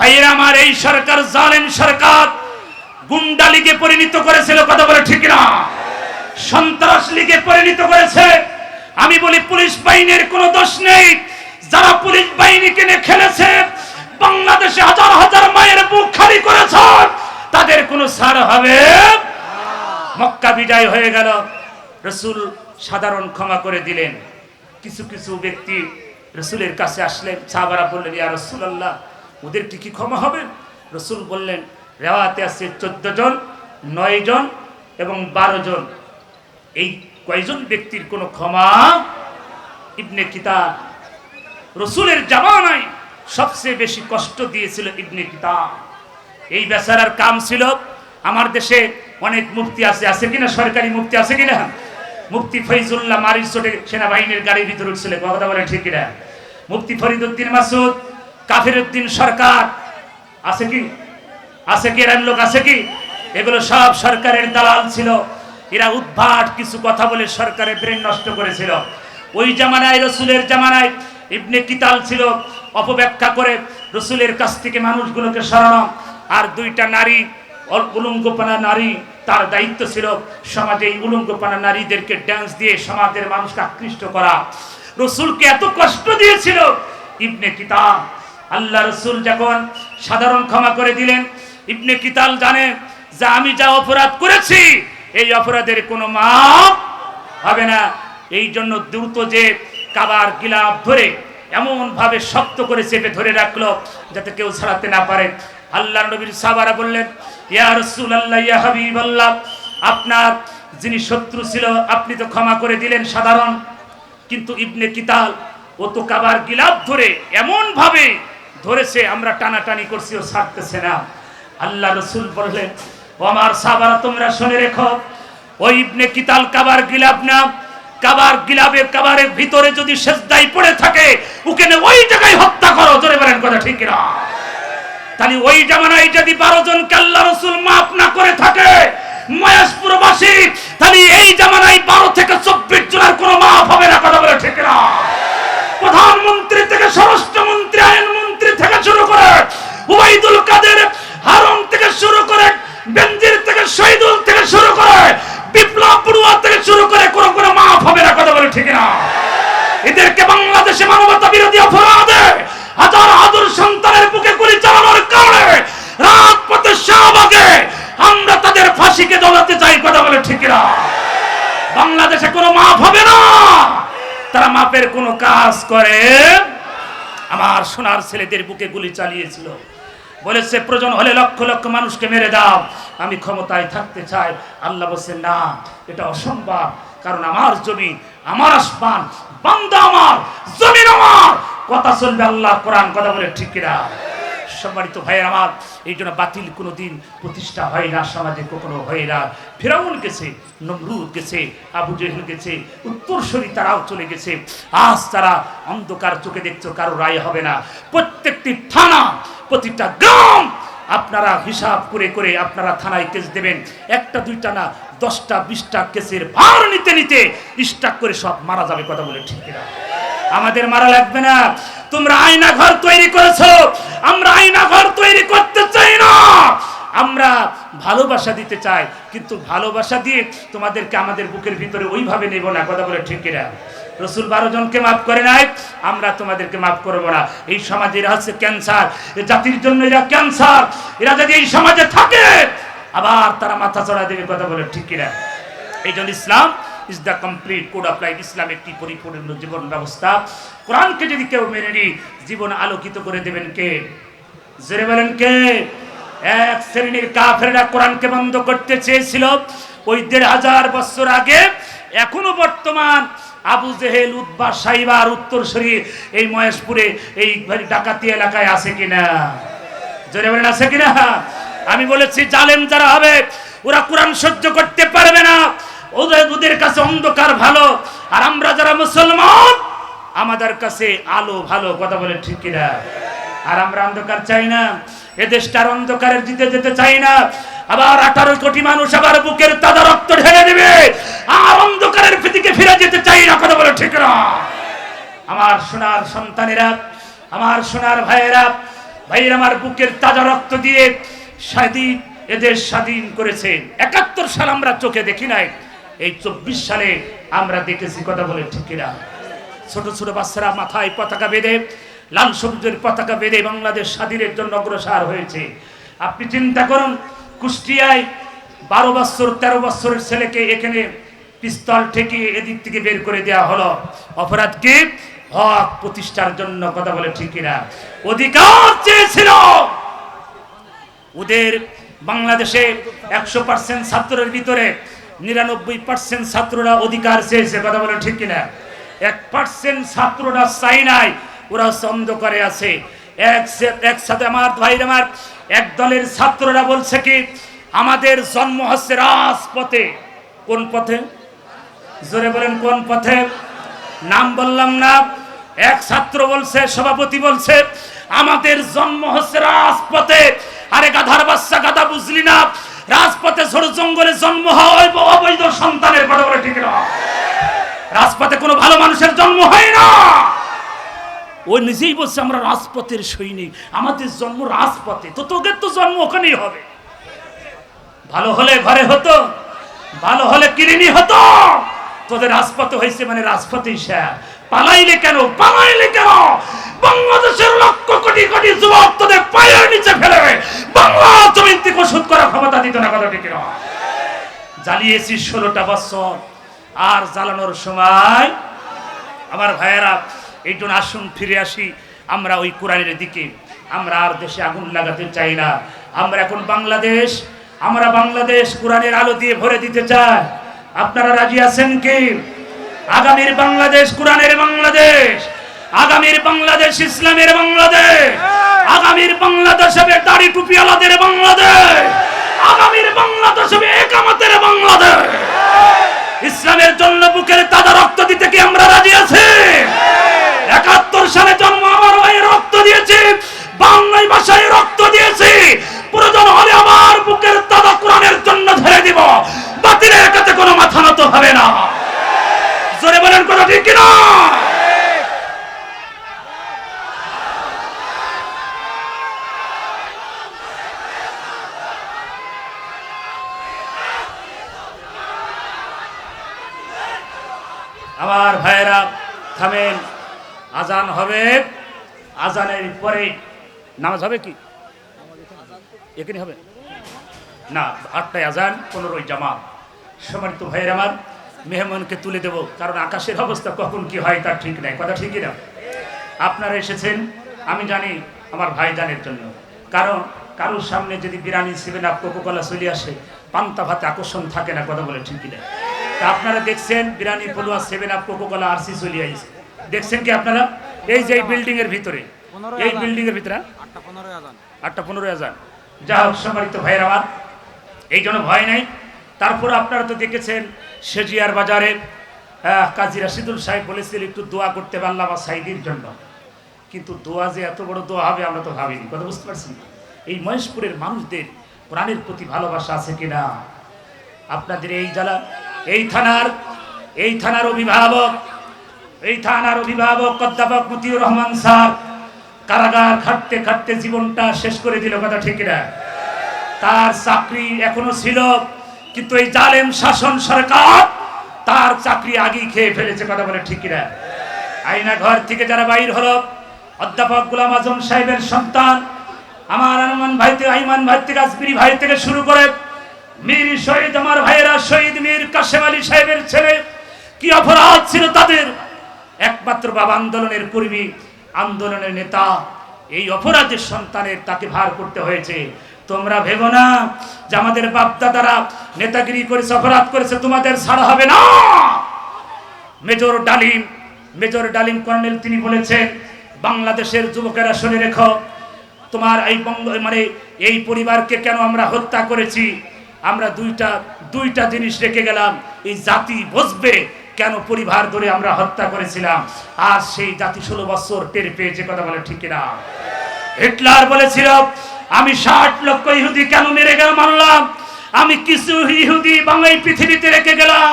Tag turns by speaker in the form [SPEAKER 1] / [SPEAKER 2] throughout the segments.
[SPEAKER 1] ভাইয়েরা, আমার এই সরকার জালেম সরকার গুন্ডা লীগে পরিণত করেছিল, কথা বলে ঠিক না সন্ত্রাস লীগে পরিণত করেছে। আমি বলি, পুলিশ বাহিনীর কোনো দোষ নেই। যারা পুলিশ বাহিনীকে নিয়ে খেলেছে, বাংলাদেশে হাজার হাজার মায়ের বুক খালি করেছে, তাদের কোনো ছাড় হবে মক্কা বিজয় হয়ে গেল। রসুল সাধারণ ক্ষমা করে দিলেন। কিছু কিছু ব্যক্তি রসুলের কাছে আসলেন, সাহাবারা বললেন, ইয়া রসুলাল্লাহ ওদের কি কি ক্ষমা হবে? রসুল বললেন রেওয়াতে আছে চোদ্দ জন, নয় জন এবং বারো জন। এই কয়জন ব্যক্তির কোনো ক্ষমা? ইবনে কিতাব। রসুলের জামানায় সবচেয়ে বেশি কষ্ট দিয়েছিল ইবনে কিতাব। এই বেচারার কাম ছিল, আমার দেশে অনেক মুক্তি আছে আছে কিনা? সরকারি মুক্তি আছে কিনা? মুফতি ফৈজুল্লাহ মারির সেনাবাহিনীর গাড়ির ভিতরে উঠছিল কথা বলে ঠিক কিনা? মুফতি ফরিদুদ্দিন মাসুদ কাফির উদ্দিন সরকার। আছে কি? আছে কি? এরান লোক আছে কি? এগুলো সব সরকারের দালাল ছিল। এরা উদ্ভাট কিছু কথা বলে সরকারের ব্রেন নষ্ট করেছিল। ওই জামানায়, রসুলের জামানায় ইবনে কিতাল ছিল। অপব্যাখ্যা করে রসুলের কাছ থেকে মানুষগুলোকে সরানো। আর দুইটা নারী উলঙ্গপানা নারী তার দায়িত্ব ছিল সমাজে এই উলঙ্গপানা নারীদেরকে ড্যান্স দিয়ে সমাজের মানুষকে আকৃষ্ট করা। রসুলকে এত কষ্ট দিয়েছিল ইবনে কিতাব আল্লাহ রসুল যখন সাধারণ ক্ষমা করে দিলেন, ইবনে কিতাল জানে যে আমি যা অপরাধ করেছি, এই অপরাধের কোনো মাপ হবে না। এই জন্য দ্রুত যে কাবার গিলাপ ধরে এমন ভাবে শক্ত করে চেপে ধরে রাখল, যাতে কেউ ছাড়াতে না পারে। আল্লাহ নবীর সাবারা বললেন, ইয়া রসুল আল্লাহ ইয়া হাবিব আল্লাহ আপনার যিনি শত্রু ছিল, আপনি তো ক্ষমা করে দিলেন সাধারণ। কিন্তু ইবনে কিতাল, ও তো কাবার গিলাপ ধরে এমন ভাবে ধরেছে, আমরা টানাটানি করছি, ও ছাড়তেছে না। আল্লাহ রসুল বললেন, ও আমার সাহাবারা, তোমরা শুনে রেখো ওই ইবনে কিতাল কাবার গিলাপ না, কাবার গিলাবের কাবারের ভিতরে যদি সেজদাই পড়ে থাকে ওকে ওই জায়গায় হত্যা করো, জোরে বলেন কথা ঠিক না তাহলে ওই জামানায় যদি বারো জন আল্লাহ রসুল মাফ না করে থাকে মহেশপুরবাসী তাহলে এই জামানায় বারো থেকে চব্বিশ জনের কোনো মাফ হবে না কথা বলে ঠিক না প্রধানমন্ত্রী থেকে স্বরাষ্ট্রমন্ত্রী আইনমন্ত্রী থেকে শুরু করে উবাইদুল কাদের হারম থেকে শুরু করে বেনজির থেকে শহীদুল থেকে শুরু করে বিপ্লব পড়ুয়া থেকে শুরু করে কোনো কোনো মাফ হবে না কথা বলে ঠিক না এদেরকে বাংলাদেশে মানবতা বিরোধী অপরাধে হাজার হাজার সন্তানের বুকে গুলি চালানোর কারণে রাজপথে শাহবাগে আমরা তাদের ফাঁসিকে জমাতে চাই কথা বলে ঠিক না বাংলাদেশে কোনো মাপ হবে না তারা মাপের কোনো কাজ করে। আমার সোনার ছেলেদের বুকে গুলি চালিয়েছিল। বলেছে, প্রয়োজন হলে লক্ষ লক্ষ মানুষকে মেরে দাও। আমি ক্ষমতায় থাকতে চাই। আল্লাহ বলছে, না, এটা অসম্ভব। কারণ আমার জমি আমার আসমান, বান্দা আমার, জমিন আমার। কথা শুনবে আল্লাহ কোরআন কথা বলে, ঠিক কিনা? সম্মানিত ভাইয়ের আমার, এই জন্য বাতিল কোনো দিন প্রতিষ্ঠা হয় না সমাজে কখনো হয় না। ফেরাউন গেছে, নমরুদ গেছে, আবু জেহেল গেছে, উত্তরসূরি তারাও চলে গেছে। আজ তারা অন্ধকার চোখে দেখছ কারও রায় হবে না। প্রত্যেকটি থানা, প্রতিটা গ্রাম আপনারা হিসাব করে করে আপনারা থানায় কেস দেবেন। একটা, দুইটা না, দশটা, বিশটা কেসের ভার নিতে নিতে স্টাক করে সব মারা যাবে কথা বলে ঠিক আমাদের মারা লাগবে না। তোমরা আয়না ঘর তৈরি করেছ। আমরা আয়না ঘর তৈরি করতে চাই না। আমরা ভালোবাসা দিতে চাই, কিন্তু ভালোবাসা দিয়ে তোমাদেরকে আমাদের বুকের ভিতরে ওইভাবে নেব না, কথা বলে ঠিক কিনা? রসুল বারো জনকে মাফ করে নাই, আমরা তোমাদেরকে মাফ করব না। এই সমাজে এরা হচ্ছে ক্যান্সার, এ জাতির জন্য এরা ক্যান্সার, এরা যদি এই সমাজে থাকে, আবার তারা মাথা চড়া দেবে, কথা বলে ঠিক কিনা? এই জন্য Islam is the complete code of life ইসলাম একটি পরিপূর্ণ জীবন ব্যবস্থা। কোরআনকে যদি কেউ মেনে নি জীবন আলোকিত করে দেবেন কে? জোরে বলেন কে? এক শ্রেণির কাফেররা কোরআনকে বন্ধ করতে চেয়েছিল। ওই দেড় হাজার বছর আগে এখনও বর্তমান আবু জেহেল উদ্বা সাইবার উত্তরসূরি এই মহেশপুরে, এই ডাকাতি এলাকায় আছে কিনা? জোরে বলেন, আছে কিনা? আমি বলেছি, জালেম যারা হবে, ওরা কোরআন সহ্য করতে পারবে না। ওদের ওদের কাছে অন্ধকার ভালো। আর আমরা যারা মুসলমান, আমাদের কাছে আলো ভালো, কথা বলে ঠিক কিনা? আর আমরা অন্ধকার চাই না। এ দেশটার অন্ধকারের জিতে যেতে চাই না। আবার আঠারো কোটি মানুষ আবার বুকের তাজা রক্ত ঢেলে দেবে। আর অন্ধকারের ভীতিকে ফিরে যেতে চাই না, কথা বলে ঠিক না আমার সোনার সন্তানেরা, আমার সোনার ভাইয়েরা, ভাইয়ের আমার বুকের তাজা রক্ত দিয়ে স্বাধীন এদের স্বাধীন করেছে। একাত্তর সাল আমরা চোখে দেখি নাই। এই চব্বিশ সালে আমরা দেখেছি কথা বলে ঠিক কিনা? ছোট ছোট বাচ্চারা মাথায় পতাকা বেঁধে, লাল সবুজের পতাকা বেঁধে বাংলাদেশ স্বাধীনের জন্য অগ্রসর হয়েছে। আপনি চিন্তা করুন, কুষ্টিয়ায় বারো বছর, তেরো বছরের ছেলেকে এখানে পিস্তল ঠেকিয়ে এদিক থেকে বের করে দেওয়া হলো। অপরাধ কি? হক প্রতিষ্ঠার জন্য কথা বলে ঠিক কিনা? অধিকার চেয়েছিল। ওদের বাংলাদেশে একশো পার্সেন্ট ছাত্রের ভিতরে নিরানব্বই পার্সেন্ট ছাত্ররা অধিকার চেয়েছে, কথা বলে ঠিক কিনা? এক পার্সেন্ট ছাত্ররা চাই নাই, ওরা অন্ধকারে আছে। একসাথে আমার ভাই আমার এক দলের ছাত্ররা বলছে কি, আমাদের জন্ম হচ্ছে রাজপথে। কোন পথে? জোরে বলেন, কোন পথে? নাম বললাম না। এক ছাত্র বলছে, সভাপতি বলছে, আমাদের জন্ম হচ্ছে রাজপথে। আরে গাধার বাচ্চা, গাধা বুঝলি না। রাজপথে ঝড় জঙ্গলে জন্ম হয় অবৈধ সন্তানের কথা বলে ঠিক না। রাজপথে কোনো ভালো মানুষের জন্ম হয় না। ও নিজেই বলছে, আমরা রাজপথের সৈনিক। আমাদের জন্ম রাজপথে। তো তোদের তো জন্ম ওখানেই হবে। ভালো হলে ঘরে হতো, ভালো হলে কিরিনি হতো। তোদের রাজপথে হয়েছে মানে রাজপথে পালাইলে কেন? পালাইলে কেন? বাংলাদেশের লক্ষ কোটি কোটি যুবক তোদের পায়ের নিচে ফেলে বাংলা জমিন থেকে ওষুধ করার ক্ষমতা দিত না কথা ঠিক না জ্বালিয়েছি ষোলোটা বছর, আর জ্বালানোর সময় আমার ভাইয়েরা, এই জন্য আসুন ফিরে আসি, আমরা ওই কোরআনের দিকে। আমরা আর দেশে আগুন লাগাতে চাই না। আমরা এখন বাংলাদেশ, আমরা বাংলাদেশ কোরআনের আলো দিয়ে ভরে দিতে চাই। আপনারা রাজি আছেন কি? আগামীর বাংলাদেশ, কোরআনের বাংলাদেশ। আগামীর বাংলাদেশ ইসলামের বাংলাদেশ হবে দাড়ি টুপিওয়ালাদের বাংলাদেশ আগামীর বাংলাদেশ হবে একামতের বাংলাদেশ ইসলামের জন্য বুকের তাজা রক্ত দিতে কি আমরা রাজি আছি একাত্তর সালে জন্ম আমার ভাইয়ের রক্ত দিয়েছি বাংলায় ভাষায় রক্ত দিয়েছি প্রয়োজন হলে আমার বুকের তাজা কোরআনের জন্য ঝেড়ে দিব বাতিলের কাছে কোনো মাথা নত হবে না জোরে বলেন কথা ঠিক কিনা আমার ভাইয়েরা থামেন আজান হবে আজানের পরে নামাজ হবে কি? এখানে হবে? না, আটটায় আজান পনেরোই জামা সম্মানিত ভাইয়ের আমার, মেহমানকে তুলে দেব, কারণ আকাশের অবস্থা কখন কি হয় তার ঠিক নাই। কথা ঠিকই না? আপনারা এসেছেন, আমি জানি আমার ভাইজানের জন্য। কারণ কারোর সামনে যদি বিরানি সেভেন আপ কোকোকলা চলে আসে, পান্তা ভাতে আকর্ষণ থাকে না, কথা বলে ঠিকই না। তা আপনারা দেখছেন, biryani Palua, Seven Up Coca Cola, RC চলে আইছে। দেখছেন কি আপনারা? এই যে এই বিল্ডিং এর ভিতরে এই বিল্ডিং এর ভিতরে?
[SPEAKER 2] আটটা পনেরোই আজান।
[SPEAKER 1] আটটা পনেরো হাজার যা হোক সম্মানিত ভাইয়ের আমার এই জন্য ভয় নাই। তারপর আপনারা তো দেখেছেন সেজিয়ার বাজারে কাজী রাশিদুল সাহেব বলেছিল একটু দোয়া করতে পারলাম আমার সাইদির জন্য। কিন্তু দোয়া যে এত বড় দোয়া হবে আমরা তো ভাবিনি। কথা বুঝতে পারছেন? এই মহেশপুরের মানুষদের প্রাণের প্রতি ভালোবাসা আছে কিনা? আপনাদের এই জেলা এই থানার এই থানার অভিভাবক এই থানার অভিভাবক অধ্যাপক মতিউর রহমান স্যার কারাগার খাটতে খাটতে জীবনটা শেষ করে দিল, কথা ঠিক না তার চাকরি এখনও ছিল, কিন্তু এই জালেম শাসন সরকার তার চাকরি আগেই খেয়ে ফেলেছে, কথা বলে ঠিক না আইনা ঘর থেকে যারা বাইর হলো, অধ্যাপক গুলাম আজম সাহেবের সন্তান, আমার আনুমান ভাই থেকে, আইমান ভাই থেকে ভাই থেকে শুরু করে মীর শহীদ, আমার ভাইয়েরা শহীদ মীর কাশেম আলী সাহেবের ছেলে, কি অপরাধ ছিল তাদের? একমাত্র বাবা আন্দোলনের কর্মী আন্দোলনের নেতা, এই অপরাধের সন্তানের তাকে ভার করতে হয়েছে। তোমরা ভেবো না যে আমাদের বাপদাদারা নেতাগিরি করেছে অপরাধ করেছে, তোমাদের ছাড়া হবে না। মেজর ডালিম মেজর ডালিম কর্নেল তিনি বলেছেন, বাংলাদেশের যুবকেরা শুনে রেখো, তোমার এই বঙ্গ মানে এই পরিবারকে কেন আমরা হত্যা করেছি? আমরা দুইটা দুইটা জিনিস রেখে গেলাম, এই জাতি বুঝবে কেন পরিবার ধরে আমরা হত্যা করেছিলাম? আর সেই জাতি ষোলো বছর টের পেয়েছে কথা বলে, ঠিক না হিটলার বলেছিল, আমি ষাট লক্ষ ইহুদি কেন মেরে গেলাম, মানলাম? আমি কিছু ইহুদি বাংলায় পৃথিবীতে রেখে গেলাম।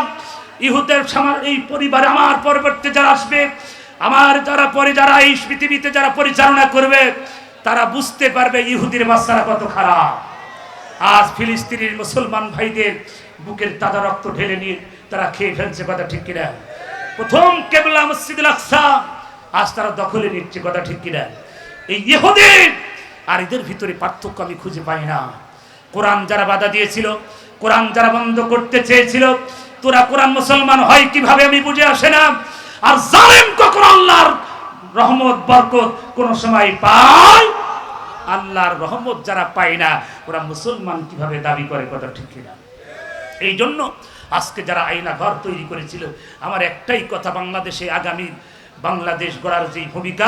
[SPEAKER 1] ইহুদের এই পরিবার আমার পরবর্তী যারা আসবে, আমার যারা পরে, যারা এই পৃথিবীতে যারা পরিচালনা করবে, তারা বুঝতে পারবে ইহুদির বাচ্চারা কত খারাপ। আজ ফিলিস্তিনের মুসলমান ভাইদের বুকের তাজা রক্ত ঢেলে নিয়ে তারা খেয়ে ফেলছে কথা ঠিক কিনা? প্রথম কেবলা মসজিদুল আকসা, আজ তারা দখলে নিচ্ছে কথা ঠিক কিনা? এই ইহুদি আর এদের ভিতরে পার্থক্য আমি খুঁজে পাই না। কোরআন যারা বাধা দিয়েছিল, কোরআন যারা বন্ধ করতে চেয়েছিল, তোরা কোরআন মুসলমান হয় কীভাবে আমি বুঝে আসে না? আর জালেম কখন আল্লাহর রহমত, বরকত কোন সময় পায়? আল্লাহর রহমত যারা পায় না, ওরা মুসলমান কীভাবে দাবি করে কথা ঠিক কিনা? এই জন্য আজকে যারা আইনা ঘর তৈরি করেছিল, আমার একটাই কথা, বাংলাদেশে আগামী বাংলাদেশ গড়ার যে ভূমিকা,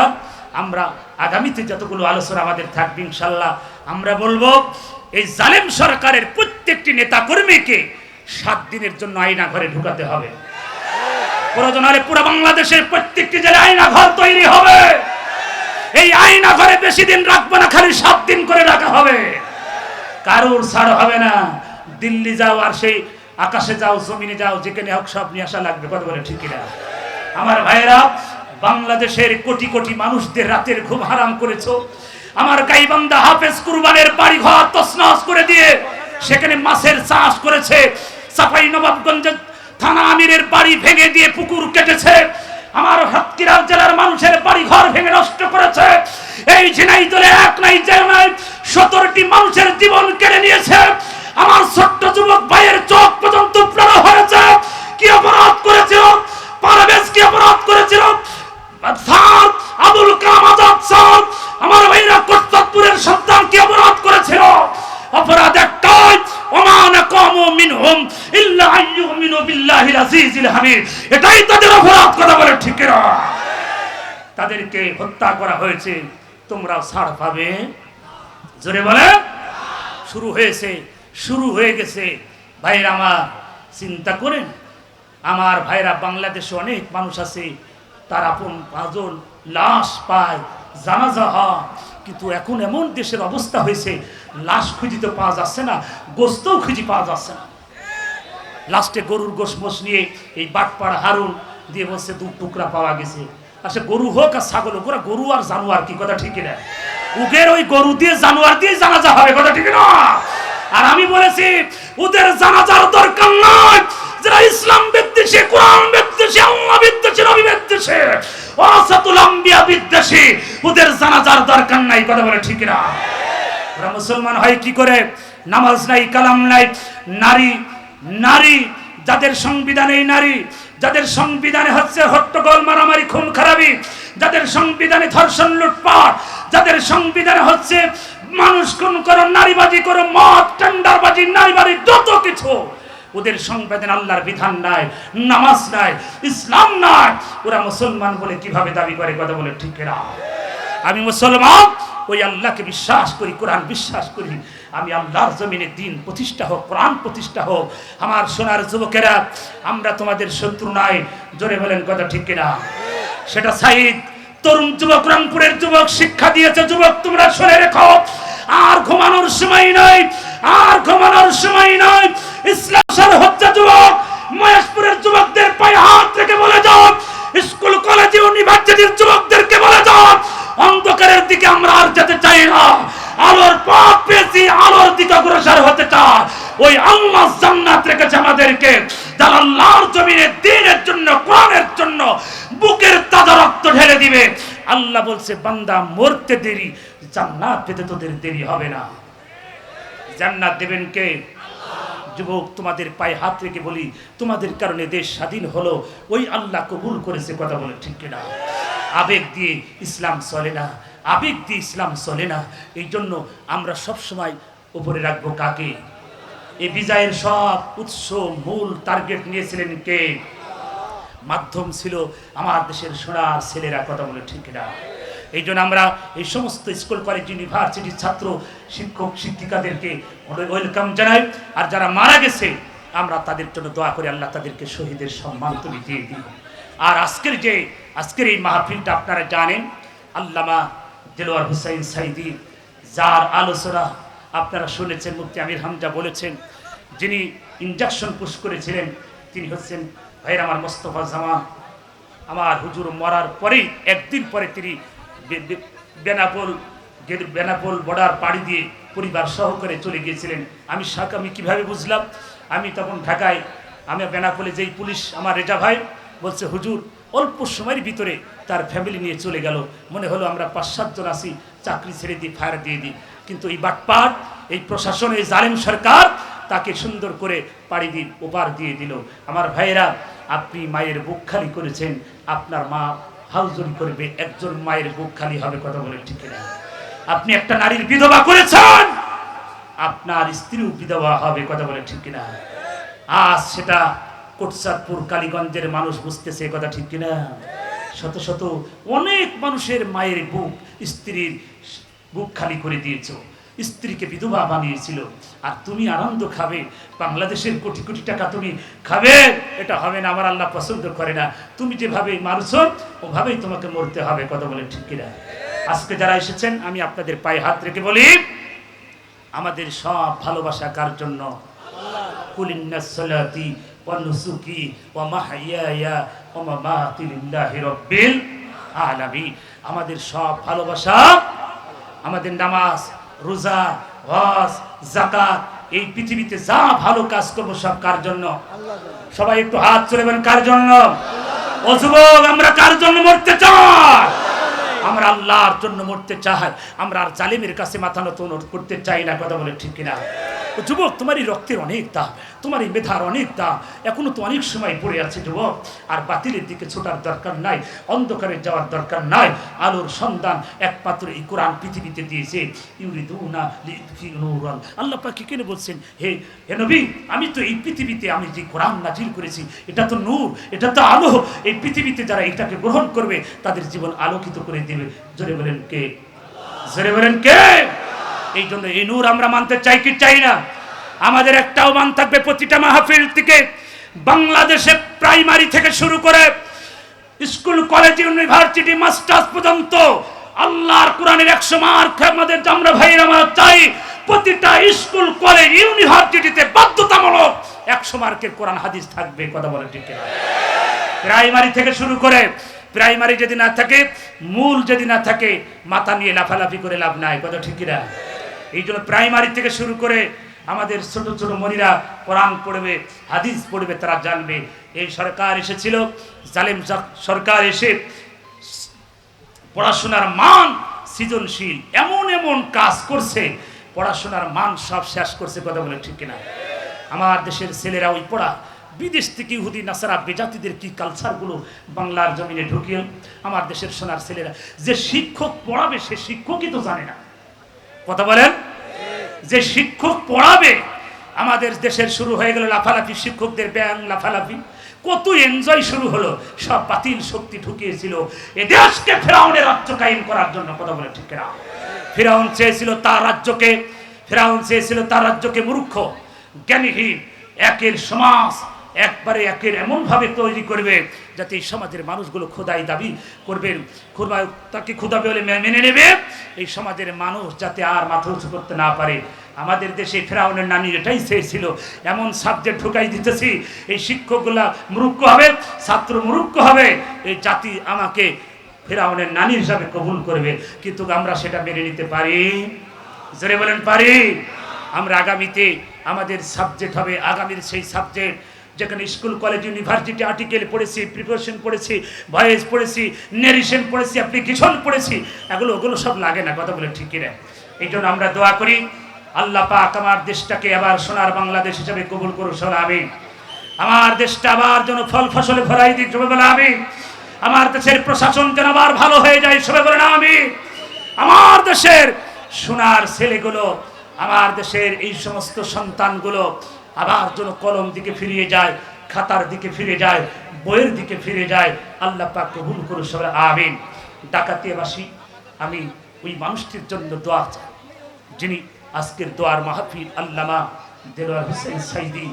[SPEAKER 1] আমরা আগামীতে যতগুলো আলোচনা আমাদের থাকবে, ইনশাল্লাহ আমরা বলব, এই জালেম সরকারের প্রত্যেকটি নেতা কর্মীকে সাত দিনের জন্য আইনা ঘরে ঢুকাতে হবে। প্রয়োজন হলে পুরো বাংলাদেশের প্রত্যেকটি জেলায় আইনা ঘর তৈরি হবে। এই আইনা ঘরে বেশি দিন রাখব না, খালি সাত দিন করে রাখা হবে। কারোর ছাড় হবে না। দিল্লি যাও আর সেই আকাশে যাও, জমিনে যাও, যেখানে হোক সব নিয়ে আসা লাগবে। কথা বলে ঠিক না আমার ভাইয়েরা, বাংলাদেশের কোটি কোটি মানুষদের রাতের ঘুম হারাম করেছ। আমার গাইবান্ধা হাফেজ কুরবানের বাড়ি ঘর তসনস করে দিয়ে সেখানে মাছের চাষ করেছে। সাফাই নবাবগঞ্জ থানা আমিরের বাড়ি ভেঙে দিয়ে পুকুর কেটেছে। আমার হাতকিরা জেলার মানুষের বাড়ি ঘর ভেঙে নষ্ট করেছে। এই ঝিনাইদলে এক নাই, যে নাই, সতেরোটি মানুষের জীবন কেড়ে নিয়েছে। আমার ছোট্ট যুবক ভাইয়ের চোখ পর্যন্ত প্রাণ হয়েছে। কি অপরাধ করেছিল পারভেজ কি অপরাধ করেছিল স্যার, আবুল কালাম আজাদ স্যার, আমার ভাইরা কর্তারপুরের সন্তান কি অপরাধ করেছিল? অপরাধ একটাই, ওমান কামু মিনহুম ইল্লা আইয়ুমিনু বিল্লাহিল আজিজিল হামিদ। এটাই তাদের অপরাধ কথা বলে, ঠিক না তাদেরকে হত্যা করা হয়েছে। তোমরা ছাড় পাবে। জোরে বলে। শুরু হয়েছে। শুরু হয়ে গেছে। ভাইরা আমার, চিন্তা করেন। আমার ভাইরা বাংলাদেশে অনেক মানুষ আছে, তার আপন পাঁচজন লাশ পায়, জানাজা হয়। কিন্তু এখন এমন দেশের অবস্থা হয়েছে, লাশ খুঁজিতে পাওয়া যাচ্ছে না, গোস্তও খুঁজি পাওয়া যাচ্ছে না। লাস্টে গরুর গোশ মোষ নিয়ে এই বাটপাড়া হারুন দিয়ে বলছে, দু টুকরা পাওয়া গেছে। আচ্ছা গরু হোক আর ছাগল হোক, ওরা গরু আর জানোয়ার কি? কথা ঠিক না উগের ওই গরু দিয়ে জানোয়ার দিয়ে জানাজা হবে কথা ঠিক না আর আমি বলেছি, ওদের জানাজার দরকার নয় যারা ইসলাম বিদ্বেষী, কোরআন বিদ্বেষী, আল্লাহ বিদ্বেষী, নবী বিদ্বেষী, ওয়াসাতুল আম্বিয়া বিদ্বেষী, ওদের জানাজার দরকার নাই, কথা বলে ঠিক না ওরা মুসলমান হয় কি করে? নামাজ নাই, কালাম নাই, নারী নারী, যাদের সংবিধানে নারী, যাদের সংবিধানে হচ্ছে হট্টগোল, মারামারি, খুন, খারাপি, যাদের সংবিধানে ধর্ষণ, লুটপাট, যাদের সংবিধানে হচ্ছে মানুষ খুন করো, নারীবাজি করো, মদ, টেন্ডারবাজি নারীবাজি যত কিছু। ওদের সংবেদন আল্লাহর বিধান নাই, নামাজ নাই, ইসলাম নাই। ওরা মুসলমান বলে কীভাবে দাবি করে কথা বলে ঠিক না আমি মুসলমান, ওই আল্লাহকে বিশ্বাস করি, কোরআন বিশ্বাস করি। আমি আল্লাহর জমিনে দিন প্রতিষ্ঠা হোক, কোরআন প্রতিষ্ঠা হোক। আমার সোনার যুবকেরা, আমরা তোমাদের শত্রু নাই। জোরে বলেন কথা ঠিক কিনা সেটা সাইদ তরুণ যুবক, রংপুরের যুবক, শিক্ষা দিয়েছে যুবক, তোমরা শুনে রেখো। আর ঘুমানোর সময় নয়, আর ঘুমানোর সময় নয়। ইসলাম হচ্ছে যুবক, মহেশপুরের যুবকদের পায়ে হাত রেখে বলে যাও। স্কুল, কলেজ, ইউনিভার্সিটির যুবকদেরকে বলে যাও। অন্ধকারের দিকে আমরা আর যেতে চাই না। আলোর পথ পেয়েছি, আলোর দিকে অগ্রসর হতে চাই ওই আল্লাহ জান্নাত রেখেছে আমাদেরকে। যারা আল্লাহর জমিনে, দিনের জন্য, কোরআনের জন্য বুকের তাজা রক্ত ঢেলে দিবে। আল্লাহ বলছে, বান্দা, মরতে দেরি, জান্নাত পেতে তোদের দেরি হবে না। জান্নাত দেবেন কে? যুবক, তোমাদের পায়ে হাত রেখে বলি, তোমাদের কারণে দেশ স্বাধীন হলো। ওই আল্লাহ কবুল করেছে কথা বলে, ঠিক কিনা? আবেগ দিয়ে ইসলাম চলে না, আবেগ দিয়ে ইসলাম চলে না। এই জন্য আমরা সব সময় উপরে রাখব কাকে? এই বিজয়ের সব উৎস, মূল টার্গেট নিয়েছিলেন কে? মাধ্যম ছিল আমার দেশের সোনার ছেলেরা কথা বলে, ঠিক না? এই জন্য আমরা এই সমস্ত স্কুল, কলেজ, ইউনিভার্সিটির ছাত্র, শিক্ষক, শিক্ষিকাদেরকে ওয়েলকাম জানাই। আর যারা মারা গেছে, আমরা তাদের জন্য দোয়া করি, আল্লাহ তাদেরকে শহীদের সম্মান তুমি দিয়ে দিই আর আজকের যে, আজকের এই মাহফিলটা আপনারা জানেন, আল্লামা দেলোয়ার হুসাইন সাইদি, যার আলোচনা আপনারা শুনেছেন, মুফতি আমির হামজা বলেছেন, যিনি ইঞ্জেকশন পুশ করেছিলেন, তিনি হচ্ছেন ভাইয়ের আমার মোস্তফা জামান আমার হুজুর মরার পরেই, একদিন পরে তিনি বেনাপোল বেনাপোল বর্ডার পাড়ি দিয়ে পরিবার সহকারে চলে গিয়েছিলেন। আমি শাক আমি কীভাবে বুঝলাম? আমি তখন ঢাকায়, আমি বেনাপোলে যেই পুলিশ, আমার রেজা ভাই বলছে, হুজুর, অল্প সময়ের ভিতরে তার ফ্যামিলি নিয়ে চলে গেল। মনে হলো আমরা পাঁচ সাতজন আসি চাকরি ছেড়ে দিই ফায়ার দিয়ে দিই। কিন্তু এই বাটপাট, এই প্রশাসন, এই জালেম সরকার তাকে সুন্দর করে পাড়ি দিন ওপার দিয়ে দিল। আমার ভাইয়েরা, আপনি মায়ের বুক খালি করেছেন, আপনার মা হাউজরি করবে, একজন মায়ের বুক খালি হবে, কথা বলে ঠিক না আপনি একটা নারীর বিধবা করেছেন, আপনার স্ত্রীও বিধবা হবে, কথা বলে ঠিক কিনা? আজ সেটা কোটসাদপুর, কালীগঞ্জের মানুষ বুঝতেছে, কথা ঠিক কিনা? শত শত অনেক মানুষের মায়ের বুক স্ত্রীর বুক খালি করে দিয়েছ। স্ত্রীকে বিধবা বানিয়েছিল। আর তুমি আনন্দ খাবে। বাংলাদেশের কোটি কোটি টাকা তুমি খাবে। এটা হবে না, আমার আল্লাহ পছন্দ করে না। তুমি যেভাবে মারছো, ওভাবেই তোমাকে মরতে হবে। কথা বলে ঠিক কিনা? আজকে যারা এসেছেন, আমি আপনাদের পায়ে হাত রেখে বলি, আমাদের সব ভালোবাসা কার জন্য? আমাদের সব ভালোবাসা, আমাদের নামাজ রোজা হজ জাকাত এই পৃথিবীতে যা ভালো কাজ করব সব কার জন্য? সবাই একটু হাত চলেবেন কার জন্য? ও যুবক আমরা কার জন্য মরতে চাই? আমরা আল্লাহর জন্য মরতে চাই। আমরা আর জালিমের কাছে মাথা নত করতে চাই না, কথা বলে ঠিক কিনা? যুবক তোমার এই রক্তের অনেক দাম তোমার এই মেধার অনেক দাম। এখনও তো অনেক সময় পড়ে আছে যুবক, আর বাতিলের দিকে ছোটার দরকার নাই, অন্ধকারে যাওয়ার দরকার নাই। আলোর সন্ধান একমাত্র এই কোরআন পৃথিবীতে দিয়েছে। আল্লাহ কি কেন বলছেন? হে হে নবী, আমি তো এই পৃথিবীতে আমি যে কোরআন নাজিল করেছি, এটা তো নূর, এটা তো আলো। এই পৃথিবীতে যারা এটাকে গ্রহণ করবে, তাদের জীবন আলোকিত করে দেবে। জোরে বলেন কে? জোরে বলেন কে? এই জন্য এই নূর আমরা মানতে চাই কি চাই না আমাদের একটাও মান থাকবে প্রতিটা মাহফিল থেকে বাংলাদেশে প্রাইমারি থেকে শুরু করে স্কুল, কলেজ, ইউনিভার্সিটি, মাস্টার্স পর্যন্ত আল্লাহর কোরআনের একশো মার্ক আমাদের আমরা ভাইয়ের আমরা চাই প্রতিটা স্কুল, কলেজ, ইউনিভার্সিটিতে বাধ্যতামূলক একশো মার্কের কোরআন হাদিস থাকবে, কথা বলে ঠিক? প্রাইমারি থেকে শুরু করে প্রাইমারি যদি না থাকে, মূল যদি না থাকে, মাথা নিয়ে লাফালাফি করে লাভ নাই, কথা ঠিক কিনা এই জন্য প্রাইমারি থেকে শুরু করে আমাদের ছোট ছোট মনিরা কোরআন পড়বে, হাদিস পড়বে, তারা জানবে। এই সরকার এসেছিল, জালেম সর- সরকার এসে পড়াশোনার মান সৃজনশীল, এমন এমন কাজ করছে, পড়াশোনার মান সব শেষ করছে, কথা বলে ঠিক কিনা? আমার দেশের ছেলেরা ওই পড়া, বিদেশ থেকে ইহুদি, নাসারা, বেজাতিদের কি কালচারগুলো বাংলার জমিনে ঢুকিয়ে, আমার দেশের সোনার ছেলেরা, যে শিক্ষক পড়াবে, সে শিক্ষকই তো জানে না। কথা বলেন? যে শিক্ষক পড়াবে, আমাদের দেশের শুরু হয়ে গেল লাফালাফি, শিক্ষকদের ব্যাং লাফালাফি। কত এনজয় শুরু হলো, সব বাতিল শক্তি ঢুকিয়েছিল। এ দেশকে ফেরাউনের রাজ্য কায়েম করার জন্য, কথা বলে ঠিক না ফেরাউন চেয়েছিল তার রাজ্যকে, ফেরাউন চেয়েছিল তার রাজ্যকে মূর্খ, জ্ঞানীহীন, একের সমাজ একবারে একের এমনভাবে তৈরি করবে যাতে এই সমাজের মানুষগুলো খোদাই দাবি করবেন। খোদা তাকে খোদা বলে মেনে নেবে। এই সমাজের মানুষ যাতে আর মাথা উঁচু করতে না পারে। আমাদের দেশে ফেরাউনের নানি এটাই চেয়েছিল এমন সাবজেক্ট ঢুকাই দিতেছি, এই শিক্ষকগুলা মূর্খ হবে, ছাত্র মূর্খ হবে। এই জাতি আমাকে ফেরাউনের নানি হিসাবে কবুল করবে। কিন্তু আমরা সেটা মেনে নিতে পারি। জোরে বলেন পারি। আমরা আগামীতে আমাদের সাবজেক্ট হবে, আগামীর সেই সাবজেক্ট যেখানে স্কুল, কলেজ, ইউনিভার্সিটি আর্টিকেল পড়েছি প্রিপারেশন পড়েছি ভয়েস পড়েছি নেরিশন পড়েছি অ্যাপ্লিকেশন পড়েছি, এগুলো, ওগুলো সব লাগে না, কথা বলে ঠিকই না এই জন্য আমরা দোয়া করি, আল্লাহ পাক আমার দেশটাকে আবার সোনার বাংলাদেশ হিসাবে কবুল করুন সোনা আমি আমার দেশটা আবার যেন ফল ফসলে ভরাই দিক, সবাই বলে আমি আমার দেশের প্রশাসন যেন আবার ভালো হয়ে যায়, সবাই বলে না আমি আমার দেশের সোনার ছেলেগুলো, আমার দেশের এই সমস্ত সন্তানগুলো আবার যেন কলম দিকে ফিরিয়ে যায়, খাতার দিকে ফিরে যায়, বইয়ের দিকে ফিরে যায়, আল্লাহ পাক কবুল করুন সবাই, আমিন। ডাকাতিয়াবাসী আমি ওই মানুষটির জন্য দোয়া চাই, যিনি আজকের দোয়ার মাহফিল আল্লামা দেলোয়ার হোসেন সাইদি।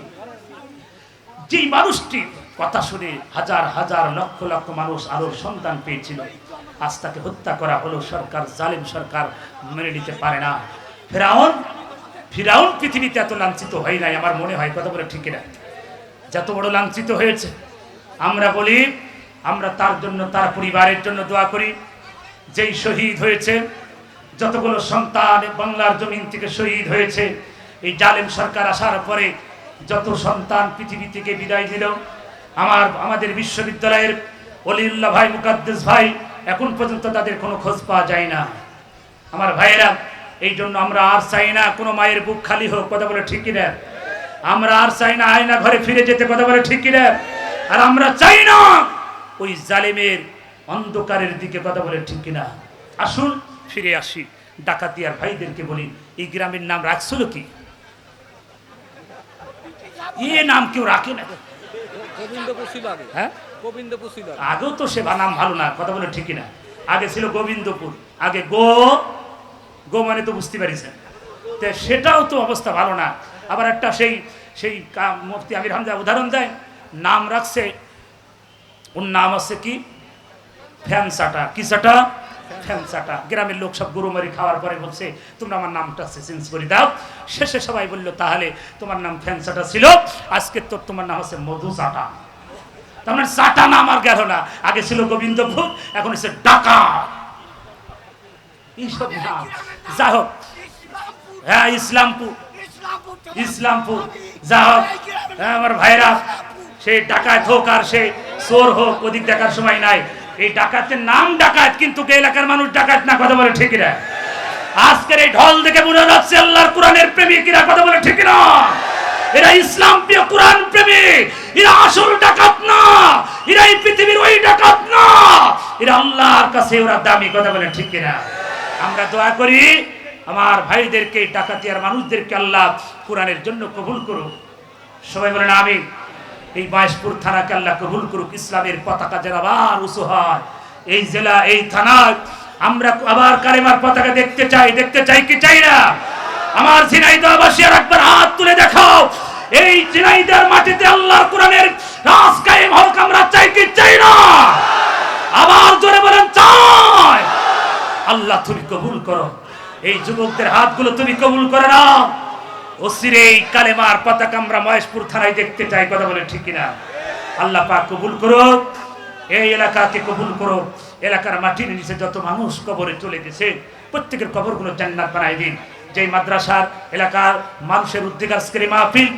[SPEAKER 1] যেই মানুষটির কথা শুনে হাজার হাজার, লক্ষ লক্ষ মানুষ আলোর সন্তান পেয়েছিল, আজ তাকে হত্যা করা হলো সরকার, জালেম সরকার মেনে নিতে পারে না। ফেরাউন ফিরাউন পৃথিবীতে এত লাঞ্ছিত হয় নাই, আমার মনে হয়, কথা বলে ঠিক না যত বড় লাঞ্ছিত হয়েছে, আমরা বলি, আমরা তার জন্য, তার পরিবারের জন্য দোয়া করি। যেই শহীদ হয়েছে, যতগুলো সন্তান বাংলার জমিন থেকে শহীদ হয়েছে, এই জালেম সরকার আসার পরে যত সন্তান পৃথিবী থেকে বিদায় দিল আমার, আমাদের বিশ্ববিদ্যালয়ের অলিউল্লাহ ভাই, মুকাদ্দেস ভাই, এখন পর্যন্ত তাদের কোনো খোঁজ পাওয়া যায় না। আমার ভাইয়েরা এই জন্য আমরা আর চাই না কোনো মায়ের বুক খালি হোক কথা বলে ঠিক কিনা? আমরা আর চাই না আয়না ঘরে ফিরে যেতে কথা বলে ঠিক কিনা? আর আমরা চাই না ওই জালেমের অন্ধকারের দিকে কথা বলে ঠিক কিনা? আসুন ফিরে আসি। ডাকাতিয়ার ভাইদেরকে বলি এই গ্রামের নাম রাখছিল কি? এ নাম কেউ রাখে না। হ্যাঁ। আগেও তো সে নাম ভালো না কথা বলে ঠিকই না আগে ছিল গোবিন্দপুর আগে গো গো মানে তো বুঝতে পারিছেন তো সেটাও তো অবস্থা ভালো না। আবার একটা সেই সেই মুফতি আমির হামজা উদাহরণ দেয়, নাম রাখছে, ওর নাম আছে কি? ফ্যান ফ্যানসাটা। কি সাটা? ফ্যানসাটা। গ্রামের লোক সব গরুমারি খাওয়ার পরে বলছে, তোমরা আমার নামটা চেঞ্জ করে দাও। শেষে সবাই বলল, তাহলে তোমার নাম ফ্যান ফ্যানসাটা ছিল, আজকে তো তোমার নাম হচ্ছে মধু চাটা তার মানে চাটা নাম আর গেল না। আগে ছিল গোবিন্দপুর, এখন হচ্ছে ডাকা হ্যাঁ হ্যাঁ, আমার ভাইরা সে ডাকাত হোক আর সে হোক ওদিক দেখার সময় নাই। এই ডাকাতের নাম ডাকাত কিন্তু এলাকার মানুষ ডাকাত না কথা বলে ঠিক না আজকের এই ঢল দেখে মনে হচ্ছে আল্লাহর কোরআনের প্রেমিকরা কথা বলে ঠিক না এরা ইসলাম কোরআন প্রেমী এরা আসল ডাকাত না। এরা এই পৃথিবীর ওই ডাকাত না। এরা আল্লাহর কাছে ওরা দামি কথা বলে ঠিক না আমরা দোয়া করি, আমার ভাইদেরকে, ডাকাতিয়ার মানুষদেরকে আল্লাহ কোরআনের জন্য কবুল করুক। সবাই বলেন আমি এই মহেশপুর থানাকে আল্লাহ কবুল করুক, ইসলামের পতাকা যেন আবার উঁচু হয়। এই জেলা, এই থানায় আমরা আবার কালেমার পতাকা দেখতে চাই। দেখতে চাই কি চাই না? আমার ঝিনাইদহবাসী আর একবার হাত তুলে দেখাও। এই ঝিনাইদার মাটিতে আল্লাহ কোরআনের রাজ কায়েম হোক, আমরা চাই কি চাই না? আবার জোরে বলেন, চাই! আল্লাহ তুমি কবুল করো। এই যুবকদের হাতগুলো তুমি কবুল করে নাও ওসিরে এই কালেমার পতাকা আমরা মহেশপুর থানায় দেখতে চাই, কথা বলে ঠিক কিনা? আল্লাহ পাক কবুল করো, এই এলাকাকে কবুল করো। এলাকার মাটির নিচে যত মানুষ কবরে চলে গেছে, প্রত্যেকের কবরগুলো জান্নাত বানাই দিন। যেই মাদ্রাসার এলাকার মানুষের উদ্যোগ আজকের মাহফিল,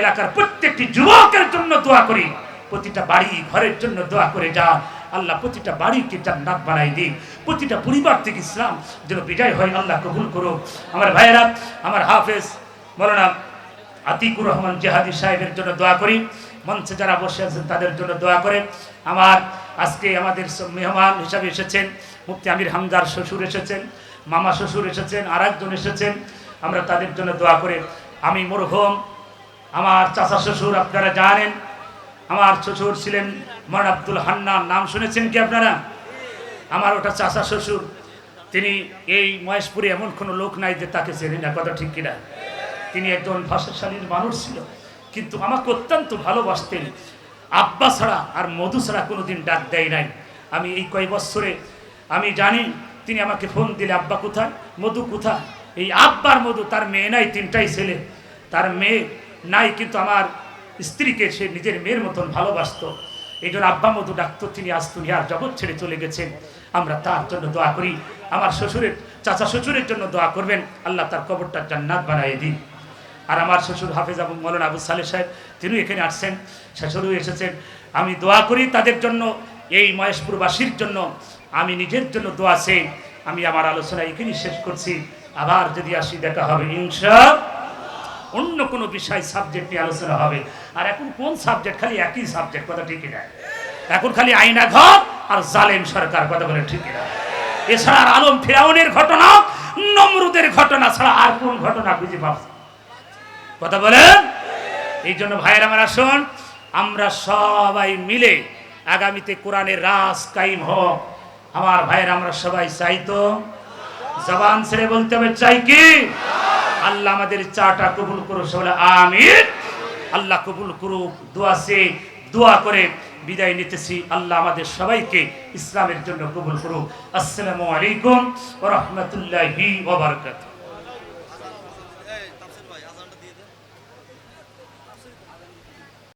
[SPEAKER 1] এলাকার প্রত্যেকটি যুবকের জন্য দোয়া করি। প্রতিটা বাড়ি ঘরের জন্য দোয়া করে যা আল্লাহ প্রতিটা বাড়িকে জান্নাত বানাই দিন প্রতিটা পরিবার থেকে ইসলাম যেন বিজয় হয়, আল্লাহ কবুল করো আমার ভাইয়েরা, আমার হাফেজ মৌলানা আতিকুর রহমান জেহাদি সাহেবের জন্য দোয়া করি। মঞ্চে যারা বসে আছেন, তাদের জন্য দোয়া করেন আমার আজকে আমাদের মেহমান হিসাবে এসেছেন, মুফতি আমির হামদার শ্বশুর এসেছেন, মামা শ্বশুর এসেছেন আর একজন এসেছেন। আমরা তাদের জন্য দোয়া করে, আমি মরহুম, আমার চাচা শ্বশুর আপনারা জানেন আমার শ্বশুর ছিলেন মরান আব্দুল হান্নান। নাম শুনেছেন কি আপনারা? আমার ওটা চাচা শ্বশুর। তিনি এই মহেশপুরে এমন কোনো লোক নাই যে তাকে চেনে না। কথা ঠিক কিনা? তিনি একজন ভাষাশালীর মানুষ ছিল। কিন্তু আমাকে অত্যন্ত ভালোবাসতেন। আব্বা ছাড়া আর মধু ছাড়া কোনো দিন ডাক দেয় নাই। আমি এই কয় বছরে, আমি জানি তিনি আমাকে ফোন দিলে, আব্বা কোথায়? মধু কোথায়? এই আব্বার মধু, তার মেয়ে নাই, তিনটাই ছেলে। তার মেয়ে নাই, কিন্তু আমার স্ত্রীকে সে নিজের মেয়ের মতন ভালোবাসতো। এই জন্য আব্বা মধু ডাক্তার তিনি আজ দুনিয়ার জগৎ ছেড়ে চলে গেছেন। আমরা তার জন্য দোয়া করি। আমার শ্বশুরের, চাচা শ্বশুরের জন্য দোয়া করবেন। আল্লাহ তার কবরটা জান্নাত বানাই দিন। আর আমার শ্বশুর হাফেজ আবু মৌলানা আবু সালেহ সাহেব, তিনিও এখানে আসছেন, শ্বশুরও এসেছেন। আমি দোয়া করি তাদের জন্য, এই মহেশপুরবাসীর জন্য। আমি নিজের জন্য দোয়া আছে আমি আমার আলোচনা এখানেই শেষ করছি। আবার যদি আসি, দেখা হবে, ইনশা অন্য কোনো বিষয় সাবজেক্ট নিয়ে আলোচনা হবে। আর এখন কোন সাবজেক্ট খালি একই সাবজেক্ট কথা ঠিকই না এখন খালি আইনা ঘর আর জালেম সরকার, কথা বলে ঠিকই না এছাড়া আর আলম ফেরাউনের ঘটনা, নমরুদের ঘটনা ছাড়া আর কোন ঘটনা খুঁজে পাচ্ছি কথা বলেন? এই জন্য ভাইয়ের আমার আসুন, আমরা সবাই মিলে আগামীতে কোরআনের রাস কাইম হোক। আমার ভাইয়ের, আমরা সবাই চাই তো? জবান ছেড়ে বলতে হবে, চাই কি? আল্লাহ আমাদের চাটা কবুল করো সকলে আমির আল্লাহ কবুল করুক, দোয়া সে দোয়া করে বিদায় নিতেছি। আল্লাহ আমাদের সবাইকে ইসলামের জন্য কবুল করুক। আসসালামু আলাইকুম ওয়া রাহমাতুল্লাহি ওয়া বারাকাতুহু।